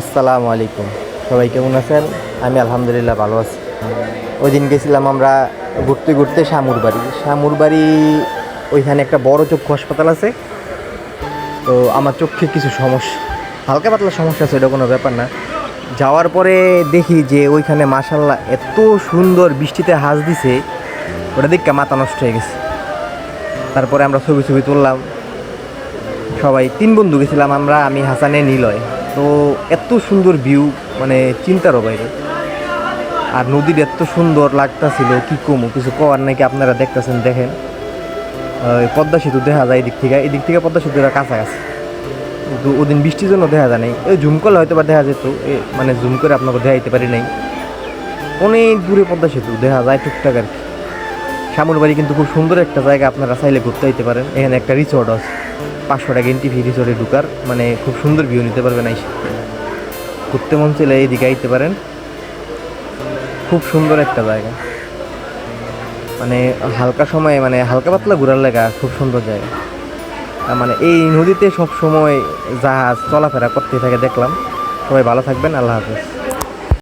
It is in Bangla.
আসসালামু আলাইকুম। সবাই কেমন আছেন? আমি আলহামদুলিল্লাহ ভালো আছি। ওই দিন গেছিলাম আমরা ঘুরতে ঘুরতে শামুর বাড়ি। শামুর বাড়ি ওইখানে একটা বড় চক্ষু হাসপাতাল আছে। তো আমার চোখে কিছু সমস্যা, হালকা পাতলা সমস্যা আছে, এটা কোনো ব্যাপার না। যাওয়ার পরে দেখি যে ওইখানে মাসাল্লাহ এত সুন্দর বৃষ্টিতে হাজ দিছে, ওটা দেখে মাথা নষ্ট হয়ে গেছে। তারপরে আমরা ছবি ছবি তুললাম। সবাই, তিন বন্ধু গেছিলাম আমরা, আমি, হাসানে, নিলয়। তো এত সুন্দর ভিউ মানে চিন্তারও বাইরে। আর নদীর এত সুন্দর লাগতাছিল, কি কমু, কিছু কওয়ার নাকি আপনারা দেখতেছেন, দেখেন। পদ্মা সেতু দেখা যায় এদিক থেকে এদিক থেকে পদ্মা সেতুটা কাছাকাছি। কিন্তু ওদিন বৃষ্টির জন্য দেখা যায় নাই। ওই জুম করলে হয়তো বা দেখা যেত মানে জুম করে আপনাকে দেখা যেতে পারি নাই। অনেক দূরে পদ্মা সেতু দেখা যায় টুকটাক আর কি। শ্যামল বাড়ি কিন্তু খুব সুন্দর একটা জায়গা আপনারা চাইলে ঘুরতে যেতে পারেন। এখানে একটা রিসোর্ট আছে। পাঁচশো টাকা এন্ট্রি ফি রিসোর্টে ঢুকার মানে খুব সুন্দর ভিউ নিতে পারবেন আইসে। ঘুরতে মন চলে এইদিকে আইতে পারেন। খুব সুন্দর একটা জায়গা। মানে হালকা সময়ে মানে হালকা পাতলা ঘোরার লাগা খুব সুন্দর জায়গা। মানে এই নদীতে সব সময় জাহাজ চলাফেরা করতে থাকে দেখলাম। সবাই ভালো থাকবেন, আল্লাহ হাফেজ।